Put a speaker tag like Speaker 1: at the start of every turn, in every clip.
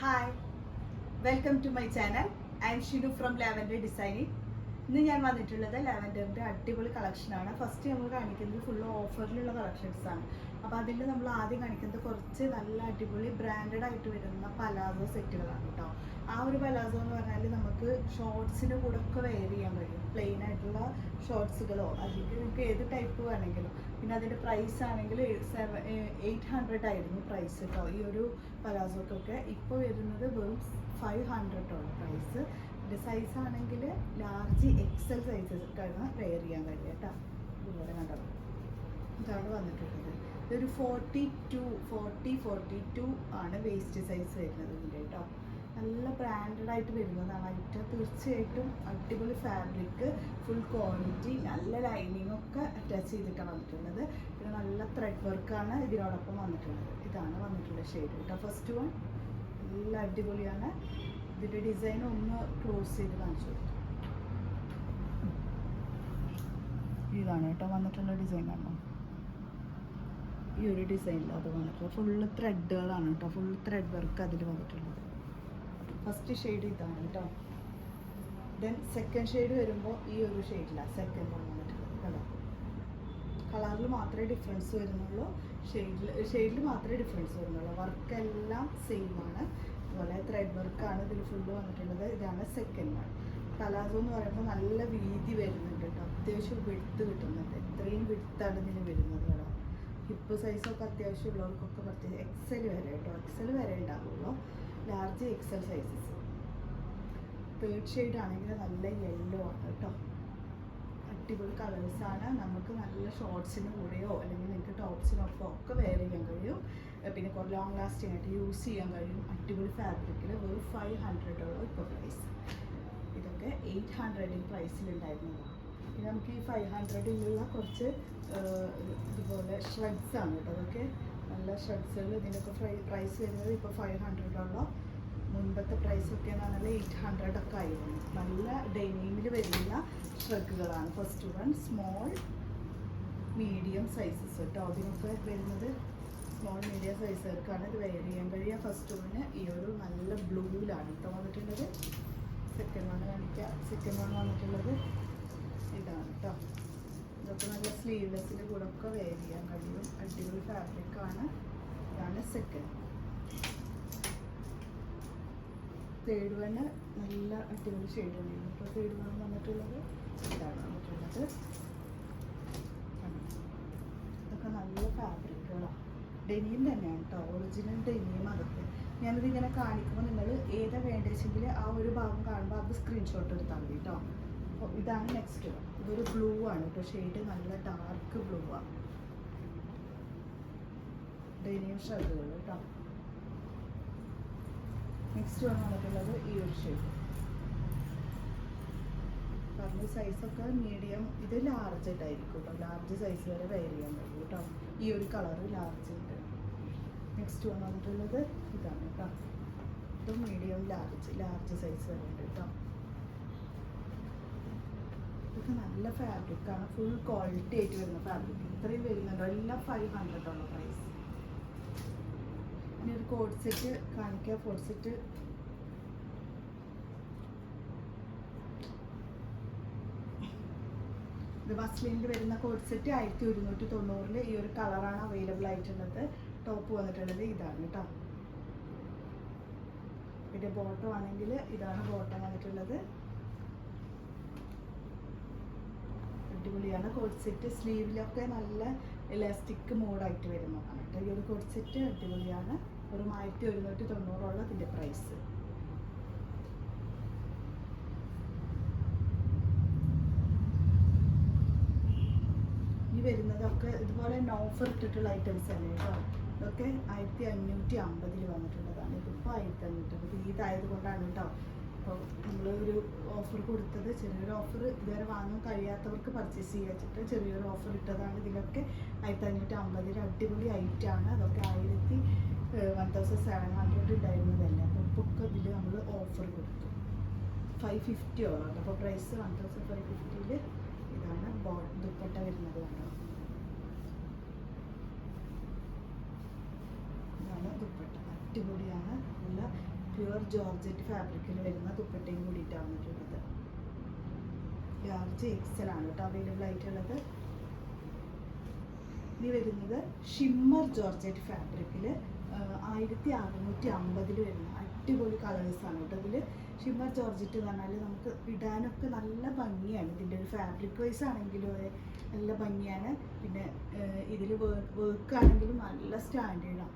Speaker 1: Hi welcome to my channel I am Shinu from lavender designing ഇന്ന് ഞാൻ വന്നിട്ടുള്ളത് ലാവൻഡറിന്റെ അടിപൊളി കളക്ഷനാണ് ഫസ്റ്റ് നമ്മൾ കാണിക്കുന്നത് ഫുൾ ഓഫറിലുള്ള കളക്ഷൻസ് ആണ്. അപ്പോൾ അതിൽ നമ്മൾ ആദ്യം കാണിക്കുന്നത് കുറച്ച് നല്ല അടിപൊളി ബ്രാൻഡഡ് ആയിട്ട് വരുന്ന പലാസോ സെറ്റുകളാണ് കേട്ടോ. ആ ഒരു പലാസോ എന്ന് പറഞ്ഞാൽ നമുക്ക് ഷോർട്സിന്റെ കൂടെ ഒക്കെ വെയർ ചെയ്യാൻ കഴിയും പ്ലെയിൻ ആയിട്ടുള്ള ഷോർട്സുകളോ അല്ലെങ്കിൽ നിങ്ങൾക്ക് ഏത് ടൈപ്പ് വേണമെങ്കിലും. പിന്നെ അതിന്റെ പ്രൈസ് ആണെങ്കിൽ സെവൻ എയ്റ്റ് ഹൺഡ്രഡ് ആയിരുന്നു പ്രൈസ് കേട്ടോ ഈ ഒരു പലാസോക്കൊക്കെ ഇപ്പോൾ വരുന്നത് വെറും ഫൈവ് ഹൺഡ്രഡോളം പ്രൈസ് ഇതിന്റെ സൈസ് ആണെങ്കിൽ ലാർജ് എക്സൽ സൈസൊക്കെയാണ് വെയർ ചെയ്യാൻ കഴിയുക കേട്ടോ. ഇതുപോലെ കണ്ടോ? ഇതാണ് വന്നിട്ടുള്ളത്. ഇതൊരു forty two forty forty two ആണ് വേസ്റ്റ് സൈസ് വരുന്നത് ഇതിന്റെ കേട്ടോ. നല്ല ബ്രാൻഡഡ് ആയിട്ട് വരുന്നതാണ് ഐറ്റം തീർച്ചയായിട്ടും അടിപൊളി ഫാബ്രിക് ഫുൾ ക്വാളിറ്റി നല്ല ലൈനിങ് ഒക്കെ അറ്റാച്ച് ചെയ്തിട്ടാണ് വന്നിട്ടുള്ളത്. പിന്നെ നല്ല ത്രെഡ് വർക്കാണ് ഇതിനോടൊപ്പം വന്നിട്ടുള്ളത്. ഇതാണ് വന്നിട്ടുള്ള ഷെയ്ഡ് കേട്ടോ ഫസ്റ്റ് വൺ നല്ല അടിപൊളിയാണ്. ഇതിന്റെ ഡിസൈൻ ഒന്ന് ക്ലോസ് ചെയ്ത് കാണിച്ചു ഇതാണ് കേട്ടോ വന്നിട്ടുള്ള ഡിസൈൻ കാണോ ഈ ഒരു ഡിസൈനിൽ അത് വന്നിട്ടുള്ളത്. ഫുള്ള് ത്രെഡുകളാണ് കേട്ടോ ഫുൾ ത്രെഡ് വർക്ക് അതിൽ വന്നിട്ടുള്ളത്. ഫസ്റ്റ് ഷെയ്ഡ് ഇതാണ് കേട്ടോ ദെൻ സെക്കൻഡ് ഷെയ്ഡ് വരുമ്പോൾ ഈ ഒരു ഷെയ്ഡിലാണ് സെക്കൻഡ് വന്നിട്ടുള്ളത് കേട്ടോ കളറിൽ മാത്രമേ ഡിഫറൻസ് വരുന്നുള്ളൂ ഷെയ്ഡിൽ ഷെയ്ഡിൽ മാത്രമേ ഡിഫറൻസ് വരുന്നുള്ളൂ. വർക്കെല്ലാം സെയിം ആണ്. അതുപോലെ ത്രെഡ് വർക്കാണ് ഇതിൽ ഫുള്ള് വന്നിട്ടുള്ളത്. ഇതാണ് സെക്കൻഡ് വൺ പലാസോ എന്ന് പറയുമ്പോൾ നല്ല വീതി വരുന്നുണ്ട് കേട്ടോ അത്യാവശ്യം വിടുത്ത് കിട്ടുന്നുണ്ട്. ഇത്രയും വിടുത്താണ് ഇതിന് വരുന്നത് കേട്ടോ ഹിപ്പ് സൈസൊക്കെ അത്യാവശ്യം ഉള്ളവർക്കൊക്കെ പ്രത്യേകിച്ച് എക്സൽ വരെ കേട്ടോ എക്സൽ വരെ ഉണ്ടാവുള്ളൂ. Large XL sizes third shade ആണെങ്കിൽ നല്ല യെല്ലോ ആണ് കേട്ടോ. അടിപൊളി കളേഴ്സാണ് നമുക്ക് നല്ല ഷോർട്സിന് കൂടെയോ അല്ലെങ്കിൽ നിങ്ങൾക്ക് ടോപ്സിനൊപ്പം ഒക്കെ വെയർ ചെയ്യാൻ കഴിയും. പിന്നെ കുറേ ലോങ് ലാസ്റ്റിംഗ് ആയിട്ട് യൂസ് ചെയ്യാൻ കഴിയും. അടിപൊളി ഫാബ്രിക്കിൽ വെറും ഫൈവ് ഹൺഡ്രഡോളം ഇപ്പോൾ പ്രൈസ് ഇതൊക്കെ എയ്റ്റ് ഹൺഡ്രഡിൽ പ്രൈസിലുണ്ടായിരുന്നതാണ് പിന്നെ നമുക്ക് ഈ ഫൈവ് ഹൺഡ്രഡിലുള്ള കുറച്ച് ഇതുപോലെ ഷ്രെഡ്സ് ആണ് കേട്ടോ അതൊക്കെ. നല്ല ഷർട്ട്സുകൾ ഇതിനൊക്കെ പ്രൈ പ്രൈസ് വരുന്നത് ഇപ്പോൾ ഫൈവ് ഹൺഡ്രഡുള്ള മുൻപത്തെ പ്രൈസൊക്കെ എന്ന് പറഞ്ഞാൽ എയ്റ്റ് ഹൺഡ്രഡ് ഒക്കെ ആയിരുന്നു. നല്ല ഡെനിമിൽ വരുന്ന ഷ്രഗുകളാണ് first one small medium sizes കേട്ടോ അതിനൊക്കെ വരുന്നത് സ്മോൾ മീഡിയം സൈസുകാർക്കാണ് ഇത് വെയർ ചെയ്യാൻ കഴിയുക ഫസ്റ്റ് വണ് ഈ ഒരു നല്ല ബ്ലൂവിലാണ് കേട്ടോ വന്നിട്ടുള്ളത്. സെക്കൻഡ് വൺ കാണിക്കുക സെക്കൻഡ് വൺ വന്നിട്ടുള്ളത് ഇതാണ് കേട്ടോ ഇതൊക്കെ നല്ല സ്ലീവ്ലെസ്സിന്റെ കൂടെ ഒക്കെ വെയർ ചെയ്യാൻ കഴിയും. അടിപൊളി ഫാബ്രിക്കാണ് ഇതാണ് സെക്കൻഡ് തേർഡ് വണ് നല്ല അടിപൊളി ഷെയ്ഡ് തന്നെയാണ്. ഇപ്പോൾ തേർഡ് വൺ വന്നിട്ടുള്ളത് ഇതാണ് വന്നിട്ടുള്ളത്? ഇതൊക്കെ നല്ല ഫാബ്രിക്കുകളാണ് ഡെനിയും തന്നെയാണ് കേട്ടോ ഒറിജിനൽ ഡെനിയും അതൊക്കെ. ഞാനിത് ഇങ്ങനെ കാണിക്കുമ്പോൾ നിങ്ങൾ ഏതാ വേണ്ടതെങ്കിൽ ആ ഒരു ഭാഗം കാണുമ്പോൾ അത് സ്ക്രീൻഷോട്ട് എടുത്താൽ മതി കേട്ടോ അപ്പോൾ ഇതാണ് നെക്സ്റ്റ് ഇതൊരു ബ്ലൂ ആണ്. കേട്ടോ ഷെയ്ഡ് നല്ല ഡാർക്ക് ബ്ലൂ ആണ് ഡെനിയും ഷർട്ടുകൾ കേട്ടോ. നെക്സ്റ്റ് വൺ വന്നിട്ടുള്ളത് ഈ ഒരു ഷെയ്ഡ് പറഞ്ഞ സൈസൊക്കെ മീഡിയം ഇത് ലാർജ് ആയിട്ടായിരിക്കും കേട്ടോ. ലാർജ് സൈസ് വരെ വെയർ ചെയ്യാൻ പറ്റും കേട്ടോ. ഈ ഒരു കളറ് ലാർജ് ഉണ്ട് നെക്സ്റ്റ് വൺ വന്നിട്ടുള്ളത് ഇതാണ് കേട്ടോ. ഇത് മീഡിയം ലാർജ് ലാർജ് സൈസ് വരെ ഉണ്ട് കേട്ടോ. ഇതൊക്കെ നല്ല ഫാബ്രിക് ആണ്. ഫുൾ ക്വാളിറ്റി ആയിട്ട് വരുന്ന ഫാബ്രിക് ഇത്രയും വരുന്നുണ്ടോ. എല്ലാം ഫൈവ് ഹൺഡ്രഡ് ഉള്ള പ്രൈസ് ഇനി ഒരു കോഡ് സെറ്റ് കാണിക്കാം. കോഡ് സെറ്റ് ഇത് മസ്ലിനിൽ വരുന്ന കോഡ് സെറ്റ് ആയിരത്തി ഒരുന്നൂറ്റി തൊണ്ണൂറിൽ ഈ ഒരു കളറാണ് അവൈലബിൾ ആയിട്ടുള്ളത്. ടോപ്പ് വന്നിട്ടുള്ളത് ഇതാണ് കേട്ടോ. പിന്നെ ബോട്ടം ആണെങ്കിൽ ഇതാണ് ബോട്ടം വന്നിട്ടുള്ളത്. അടിപൊളിയാണ്. കോഡ് സെറ്റ് സ്ലീവിലൊക്കെ നല്ല ഇലാസ്റ്റിക് മോഡായിട്ട് വരുന്നതാണ് കേട്ടോ ഈ ഒരു കോഡ് സെറ്റ് അടിപൊളിയാണ്. ഒരു ആയിരത്തി ഒരുന്നൂറ്റി തൊണ്ണൂറോളം ഇതിന്റെ പ്രൈസ് ഈ വരുന്നതൊക്കെ ഇതുപോലെ ഓഫർ ഇട്ടിട്ടുള്ള ഐറ്റംസ് അല്ലേ കേട്ടോ ഇതൊക്കെ ആയിരത്തി അഞ്ഞൂറ്റി അമ്പതിൽ വന്നിട്ടുള്ളതാണ്. ഇതിപ്പോൾ ആയിരത്തി അഞ്ഞൂറ്റി അമ്പത് ഇതായത് കൊണ്ടാണ് കേട്ടോ അപ്പോൾ നമ്മൾ ഒരു ഓഫർ കൊടുത്തത് ചെറിയൊരു ഓഫർ ഇതുവരെ വാങ്ങാൻ കഴിയാത്തവർക്ക് പർച്ചേസ് ചെയ്യാൻ വെച്ചിട്ട് ചെറിയൊരു ഓഫർ ഇട്ടതാണ്. ഇതിലൊക്കെ ആയിരത്തി അഞ്ഞൂറ്റി അമ്പതിൽ അടിപൊളി ഐറ്റാണ് അതൊക്കെ ആയിരത്തി വൺ തൗസൻഡ് സെവൻ ഹൺഡ്രഡ് ഉണ്ടായിരുന്നതല്ല അപ്പോൾ ഇപ്പോൾ ഒക്കെ ഇതിൽ നമ്മൾ ഓഫർ കൊടുത്തു. ഫൈവ് ഫിഫ്റ്റി ഫിഫ്റ്റിയോളം അപ്പോൾ പ്രൈസ് വൺ തൗസൻഡ് ഫൈവ് ഫിഫ്റ്റിയിൽ ഇതാണ് ബോ ദുപ്പട്ട വരുന്നത് കണ്ടോ? ഇതാണ് പ്യുവർ ജോർജറ്റ് ഫാബ്രിക്കിൽ വരുന്ന ദുപ്പട്ടയും കൂടിയിട്ടാണ് വന്നിട്ടുള്ളത് ലാർജ് എക്സൽ ആണ് കേട്ടോ അവൈലബിൾ ആയിട്ടുള്ളത്. ഇനി വരുന്നത് ഷിമ്മർ ജോർജറ്റ് ഫാബ്രിക്കിൽ ആയിരത്തി അറുന്നൂറ്റി അമ്പതിൽ വരുന്ന അടിപൊളി കളേഴ്സാണ് കേട്ടോ ഇതിൽ ഷിമ്മർ ജോർജറ്റ് എന്ന് പറഞ്ഞാൽ നമുക്ക് ഇടാനൊക്കെ നല്ല ഭംഗിയാണ്. ഇതിന്റെ ഒരു ഫാബ്രിക് വൈസ് ആണെങ്കിലും നല്ല ഭംഗിയാണ്. പിന്നെ ഇതിൽ വർക്ക് ആണെങ്കിലും നല്ല സ്റ്റാൻഡേർഡാണ്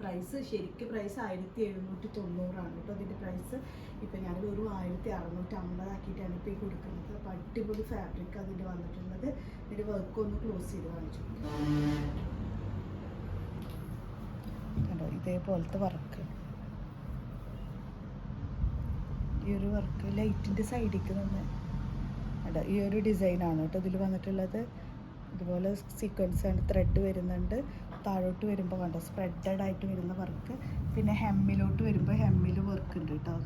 Speaker 1: പ്രൈസ് ശരിക്കും പ്രൈസ് ആയിരത്തി എഴുന്നൂറ്റി തൊണ്ണൂറാണ് കേട്ടോ അതിന്റെ പ്രൈസ് ഇപ്പം ഞാൻ വെറും ആയിരത്തി അറുന്നൂറ്റി അമ്പതാക്കിയിട്ടാണ് ഇപ്പോൾ ഈ കൊടുക്കുന്നത്. അപ്പോൾ അടിപൊളി ഫാബ്രിക് അതിന്റെ വന്നിട്ടുള്ളത്. ഇതിന്റെ വർക്ക് ഒന്ന് ക്ലോസ് ചെയ്ത് കാണിച്ചു. കണ്ടോ? ഇതേപോലത്തെ വർക്ക് ഈ ഒരു വർക്ക് ലൈറ്റിന്റെ സൈഡിലേക്ക് തന്നെ. ഈ ഒരു ഡിസൈനാണ് കേട്ടോ ഇതിൽ വന്നിട്ടുള്ളത്. ഇതുപോലെ സീക്വൻസ് ആണ് ത്രെഡ് വരുന്നുണ്ട്. താഴോട്ട് വരുമ്പോൾ കണ്ടോ? സ്പ്രെഡഡ് ആയിട്ട് വരുന്ന വർക്ക് പിന്നെ ഹെമ്മിലോട്ട് വരുമ്പോൾ ഹെമ്മിൽ വർക്ക് ഉണ്ട് കേട്ടോ.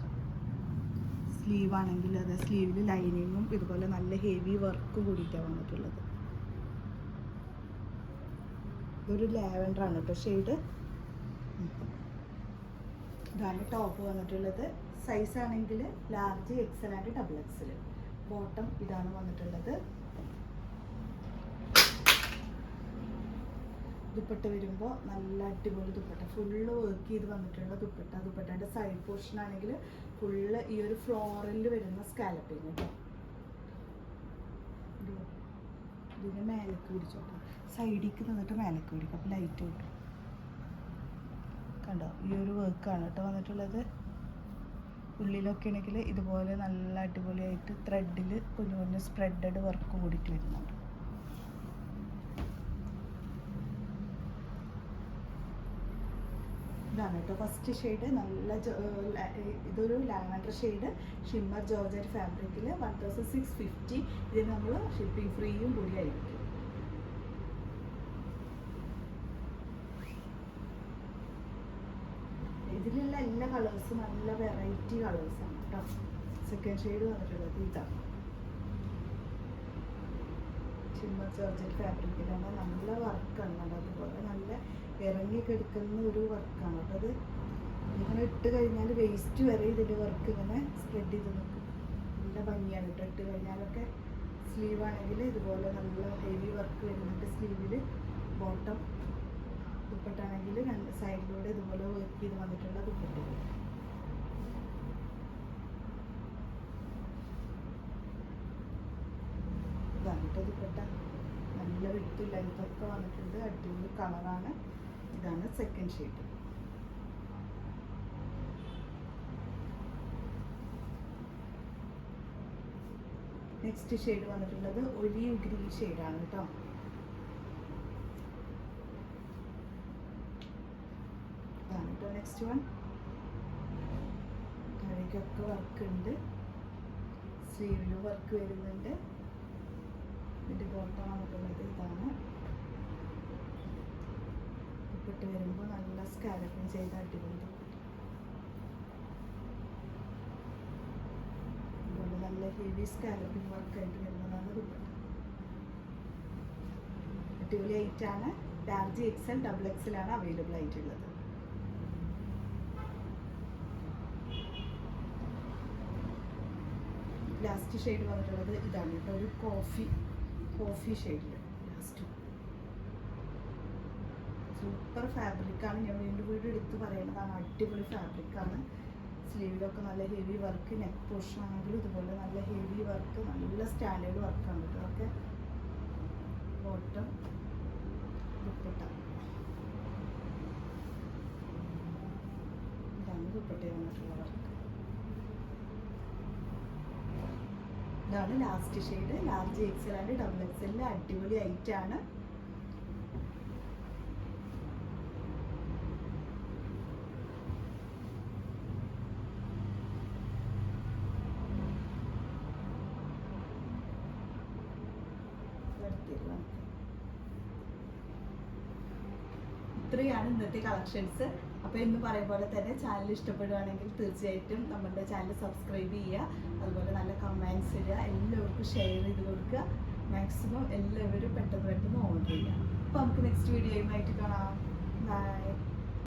Speaker 1: സ്ലീവ് ആണെങ്കിൽ അതെ സ്ലീവിൽ ലൈനിങ്ങും ഇതുപോലെ നല്ല ഹെവി വർക്ക് കൂടിയിട്ടാണ് വന്നിട്ടുള്ളത്. ഇതൊരു ലാവൻഡർ ആണ് കേട്ടോ ഷെയ്ഡ് ഇതാണ് ടോപ്പ് വന്നിട്ടുള്ളത്. സൈസ് ആണെങ്കിൽ large XL and double XL bottom ഇതാണ് വന്നിട്ടുള്ളത്. ദുപ്പട്ട വരുമ്പോൾ നല്ല അടിപൊളി ദുപ്പട്ട. ഫുള്ള് വർക്ക് ചെയ്ത് വന്നിട്ടുള്ള ദുപ്പട്ട. ദുപ്പട്ടന്റെ സൈഡ് പോർഷൻ ആണെങ്കിൽ ഫുള്ള് ഈ ഒരു ഫ്ലോറിൽ വരുന്ന സ്കാലപ്പിങ് കേട്ടോ ഇത് ഇതിന് മേലേക്ക് പിടിച്ചോട്ടോ. സൈഡിലേക്ക് നിന്നിട്ട് മേലേക്ക് പിടിക്കും. അപ്പോൾ ലൈറ്റ് കിട്ടും കണ്ടോ? ഈ ഒരു വർക്കാണ് കേട്ടോ വന്നിട്ടുള്ളത്. ഉള്ളിലൊക്കെ ആണെങ്കിൽ ഇതുപോലെ നല്ല അടിപൊളിയായിട്ട് ത്രെഡിൽ കുഞ്ഞു കുഞ്ഞു സ്പ്രെഡഡ് വർക്ക് കൂടിയിട്ട് വരുന്നുണ്ട്. ഇതാണ് കേട്ടോ. ഫസ്റ്റ് ഷെയ്ഡ് നല്ല ഇതൊരു ലാവൻഡർ ഷെയ്ഡ് ഷിമ്മർ ജോർജറ്റ് ഫാബ്രിക്കിൽ വൺ തൗസൻഡ് സിക്സ് ഫിഫ്റ്റി ഇതിന് നമ്മൾ ഷിപ്പിംഗ് ഫ്രീയും കൂടി ആയിരിക്കും. ഇതിലുള്ള എല്ലാ കളേഴ്സും നല്ല വെറൈറ്റി കളേഴ്സാണ് കേട്ടോ. സെക്കൻഡ് ഷെയ്ഡ് വന്നിട്ടുള്ളത് ഇതാണ്. ഷിമ്മർ ജോർജറ്റ് ഫാബ്രിക്കിലാണ് നല്ല വർക്ക് ആണ്. അതുപോലെ നല്ല ഇറങ്ങി കിടക്കുന്ന ഒരു വർക്കാണ്. കേട്ടോ അത് ഇങ്ങനെ ഇട്ട് കഴിഞ്ഞാൽ വേസ്റ്റ് വരെ ഇതിന്റെ വർക്ക് ഇങ്ങനെ സ്പ്രെഡ് ചെയ്ത് നിൽക്കും നല്ല ഭംഗിയാണ് കേട്ടോ ഇട്ട് കഴിഞ്ഞാലൊക്കെ സ്ലീവ് ആണെങ്കിൽ ഇതുപോലെ നല്ല ഹെവി വർക്ക് വരുന്നുണ്ട് സ്ലീവിൽ ബോട്ടം ദുപ്പട്ടാണെങ്കിൽ രണ്ട് സൈഡിലൂടെ ഇതുപോലെ വർക്ക് ചെയ്ത് വന്നിട്ടുള്ള ദുപ്പട്ട. ഇതാണ് കേട്ടോ ദുപ്പട്ട. നല്ല വിട്ട് ഇതൊക്കെ വന്നിട്ടുണ്ട്. അടിപൊളി കളറാണ് ഇതാണ് സെക്കൻഡ് ഷീറ്റ് നെക്സ്റ്റ് ഷെയ്ഡ് വന്നിട്ടുള്ളത് ഒലിവ് ഗ്രീൻ ഷെയ്ഡാണ് കേട്ടോ ഇതാണ് കേട്ടോ നെക്സ്റ്റ് വൺ താഴേക്കൊക്കെ വർക്ക് ഉണ്ട്. സ്ലീവിലും വർക്ക് വരുന്നുണ്ട്. ഇതിന്റെ ബോട്ടം വന്നിട്ടുള്ളത് ഇതാണ്. ഇപ്പിട്ട് വരുമ്പോൾ നല്ല സ്കാലപ്പിങ് ചെയ്ത് അടിപൊളി. നല്ല ഹെവി സ്കാലപ്പിങ് വർക്കായിട്ട് വരുന്നതാണ് ദുപ്പട്ട അടിപൊളി ആയിട്ടാണ് ലാർജ് എക്സൽ ഡബിൾ എക്സൽ ആണ് അവൈലബിൾ ആയിട്ടുള്ളത്. ലാസ്റ്റ് ഷെയ്ഡ് വന്നിട്ടുള്ളത് ഇതാണ് കേട്ടോ ഒരു കോഫി കോഫി ഷെയ്ഡിൽ ലാസ്റ്റ് സൂപ്പർ ഫാബ്രിക്കാണ് ഞാൻ വീണ്ടും വീണ്ടും എടുത്ത് പറയുന്നതാണ് അടിപൊളി ഫാബ്രിക്കാണ് സ്ലീവിലൊക്കെ നല്ല ഹെവി വർക്ക് നെക്ക് പോർഷൻ ആണെങ്കിലും ഇതുപോലെ നല്ല ഹെവി വർക്ക് നല്ല സ്റ്റാൻഡേർഡ് വർക്കാണ് കേട്ടോ അതൊക്കെ ബോട്ടം ദുപ്പട്ട. ഇതാണ് ദുപ്പട്ട വന്നിട്ടുള്ള വർക്ക് ഇതാണ് last shade large XL and double എക്സലിന്റെ അടിപൊളി ഐറ്റ് ആണ് ഇത്രയാണ് ഇന്നത്തെ കളക്ഷൻസ് അപ്പോൾ എന്ന് പറയും പോലെ തന്നെ ചാനൽ ഇഷ്ടപ്പെടുകയാണെങ്കിൽ തീർച്ചയായിട്ടും നമ്മുടെ ചാനൽ സബ്സ്ക്രൈബ് ചെയ്യുക. അതുപോലെ നല്ല കമൻസ് ഇടുക. എല്ലാവർക്കും ഷെയർ ചെയ്ത് കൊടുക്കുക. മാക്സിമം എല്ലാവരും പെട്ടെന്ന് പെട്ടെന്ന് ഓർഡർ ചെയ്യുക. അപ്പോൾ നമുക്ക് നെക്സ്റ്റ് വീഡിയോയുമായിട്ട് കാണാം. ബൈ